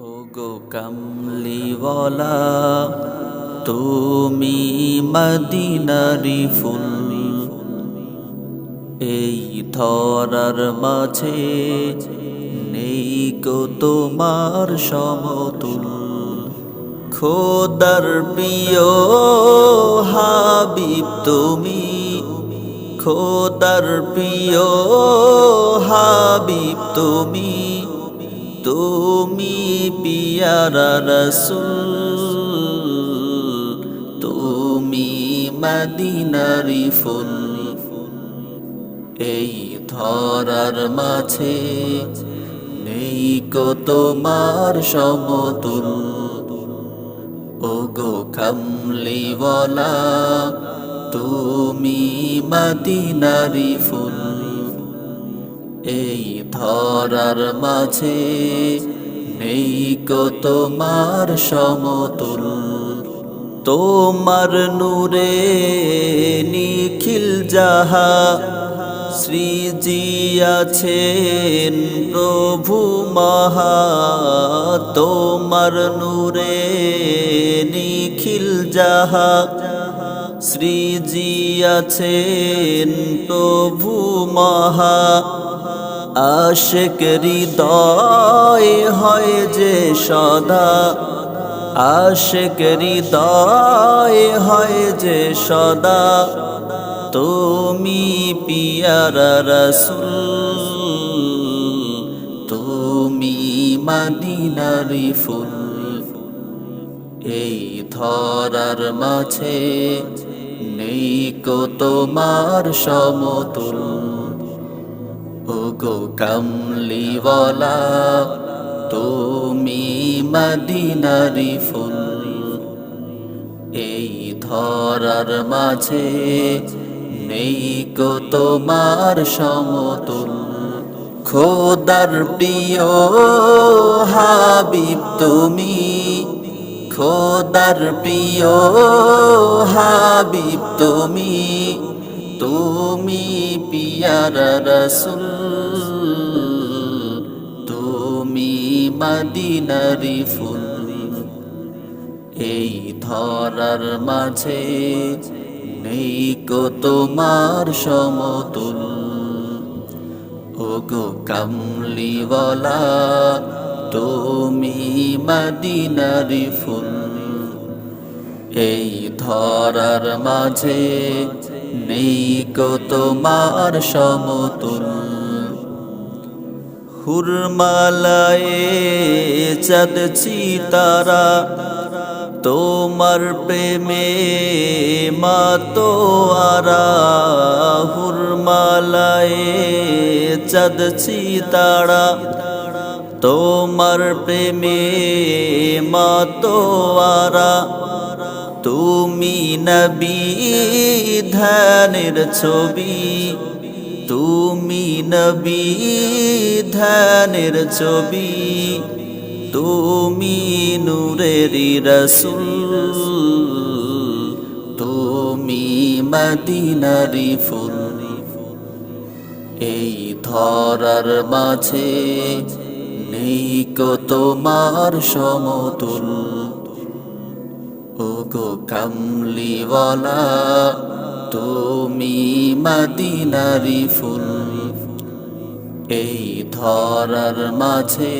ও গো কামলিওয়ালা, তুমি মদিনারি ফুল। এই ধরার মাঝে নেই গো তোমার সমতুল। খোদার প্রিয় হাবিব, তুমি খোদার প্রিয় হাবিব, তুমি তুমি পিয়ারা রসুল, তুমি মদিনারি ফুল। এই ধরার মাঝে নেই কো তোমার সমতুল। ও গো কামলিওয়ালা, তুমি মদিনারি ফুল। এই ধরার মাঝে নেই কো তোমার সমতুল। তোমার নূরে নিখিল যাহা শ্রীজিয়াছেন প্রভু মহা। তোমার নূরে নিখিল যাহা শ্রীজিয়াছেন প্রভু মহা। আশেক হৃদয় হয় যে সদা। আশেক হৃদয় হয় যে সদা। তুমি পিয়ারা রসুল, তুমি মদিনারি ফুল। এই ধরার মাঝে নেই কো তোমার সমতুল। ও গো কামলিওয়ালা, তুমি মদিনারি ফুল। এই ধরার মাঝে নেই কো তোমার সমতুল। খোদার প্রিয় হাবিব, তুমি খোদার প্রিয় হাবিব, তুমি তুমি পিয়ারা রসুল, তুমি মদিনারি ফুল। এই ধরার মাঝে নেই কো তোমার সমতুল। ও গো কামলিওয়ালা, তুমি মদিনারি ফুল। এই ধরার মাঝে নেই কো তোমার সমতুল। হুরমালায়ে চাঁদ চিতারা তোমার প্রেমে মাতো আরা। হুরমালায়ে চাঁদ চিতারা তোমার প্রেমে মাতো আরা। তুমি নবী ধ্যানের ছবি। তুমি নবী ধ্যানের ছবি। তুমি নূরেরি রসুল। তুমি মদিনারি ফুল। এই ধরার মাঝে নেই কো তোমার সমতুল। ও গো কামলিওয়ালা, তুমি মদিনারি ফুল। এই ধরার মাঝে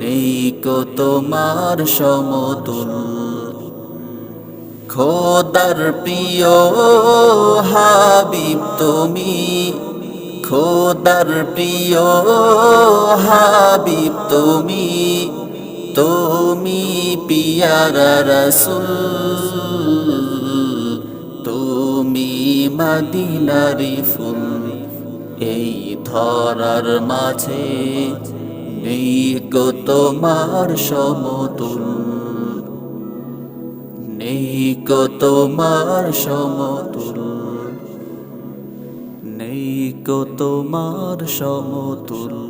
নেই কো তোমার সমতুল। খোদার প্রিয় হাবিব, তুমি খোদার প্রিয় হাবিব, তুমি তুমি পিয়ারা রসুল, তুমি মদিনারি ফুল। এই ধরার মাঝে নেই গো তোমার সমতুল। নেই গো তোমার সমতুল। নেই গো তোমার সমতুল।